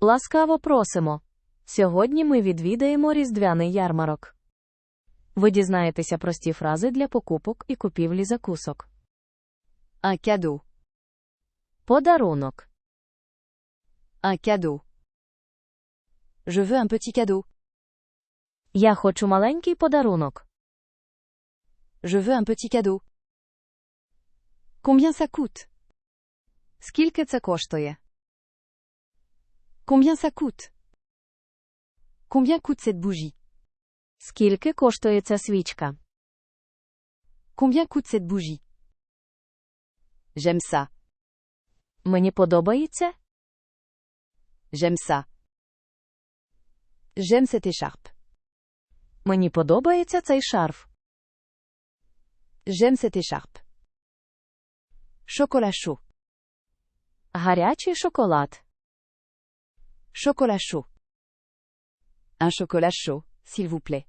Ласкаво просимо. Сьогодні ми відвідаємо різдвяний ярмарок. Ви дізнаєтеся прості фрази для покупок і купівлі закусок. Un cadeau. Подарунок. Un cadeau. Je veux un petit cadeau. Я хочу маленький подарунок. Je veux un petit cadeau. Combien ça coûte? Скільки це коштує? Combien ça coûte? Combien coûte cette bougie? Скільки коштує ця свічка? Combien coûte cette bougie? J'aime ça. Мені подобається? J'aime ça. J'aime cette écharpe. Мені подобається цей шарф. J'aime cette écharpe. Chocolat chaud. Гарячий шоколад. Chocolat chaud. Un chocolat chaud, s'il vous plaît.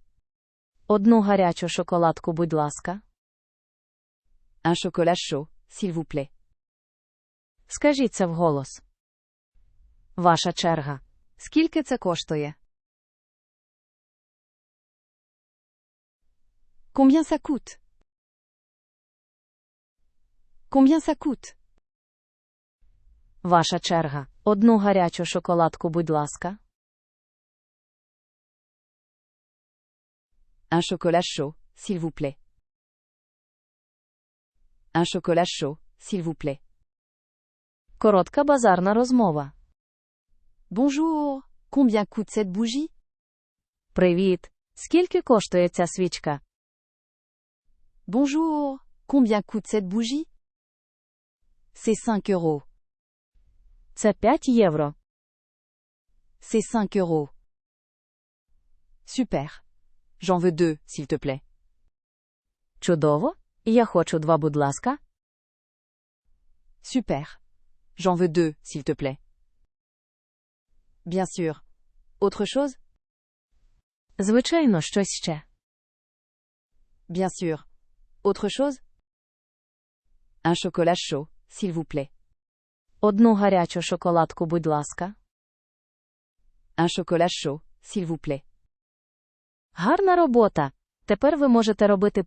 Одну гарячу шоколадку, будь ласка. Un chocolat chaud, s'il vous plaît. Скажіть це вголос. Ваша черга. Скільки це коштує? Combien ça coûte? Combien ça coûte? Ваша черга. Одну гарячу шоколадку, будь ласка. Un chocolat chaud, s'il vous plaît. Un chocolat chaud, s'il vous plaît. Коротка базарна розмова. Bonjour, combien coûte cette bougie? Привіт. Скільки коштує ця свічка? Bonjour, combien coûte cette bougie? C'est 5 euros. Це 5 євро. C'est 5 euros. Super. J'en veux deux, s'il te plaît. Чудово. Я хочу два, будь ласка. Super. J'en veux deux, s'il te plaît. Bien sûr. Autre chose? Звичайно, щось ще. Bien sûr. Autre chose? Un chocolat chaud, s'il vous plaît. Одну гарячу шоколадку, будь ласка. Un chocolat chaud, s'il vous plaît. Гарна робота. Тепер ви можете робити